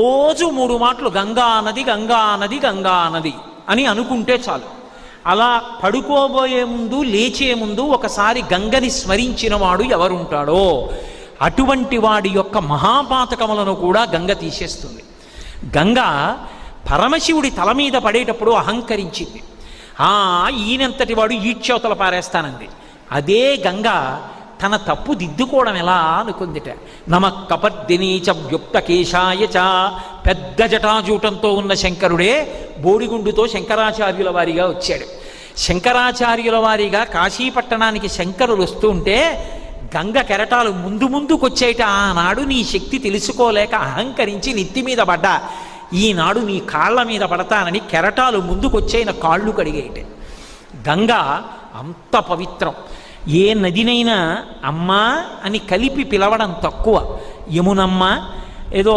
రోజు మూడు మాటలు గంగా నది గంగా నది గంగా నది అని అనుకుంటే చాలు. అలా పడుకోబోయే ముందు లేచే ముందు ఒకసారి గంగని స్మరించిన వాడు ఎవరుంటాడో అటువంటి వాడి యొక్క మహాపాతకములను కూడా గంగ తీసేస్తుంది. గంగ పరమశివుడి తల మీద పడేటప్పుడు అహంకరించింది. ఆ ఈయనంతటి వాడు ఈడ్చవతల పారేస్తానంది. అదే గంగ తన తప్పు దిద్దుకోవడం ఎలా అనుకుందిట. నమ కపర్దినీచ వ్యుక్త కేశాయ చ పెద్ద జటాజూటంతో ఉన్న శంకరుడే బోడిగుండుతో శంకరాచార్యుల వారిగా వచ్చాడు. శంకరాచార్యుల వారిగా కాశీపట్టణానికి శంకరులు వస్తుంటే గంగ కెరటాలు ముందు ముందుకొచ్చేట. ఆనాడు నీ శక్తి తెలుసుకోలేక అహంకరించి నెత్తి మీద పడ్డా. ఈనాడు నీ కాళ్ళ మీద పడతానని కెరటాలు ముందుకొచ్చైన కాళ్ళు కడిగేయట. గంగ అంత పవిత్రం. ఏ నదినైనా అమ్మా అని కలిపి పిలవడం తక్కువ. యమునమ్మ ఏదో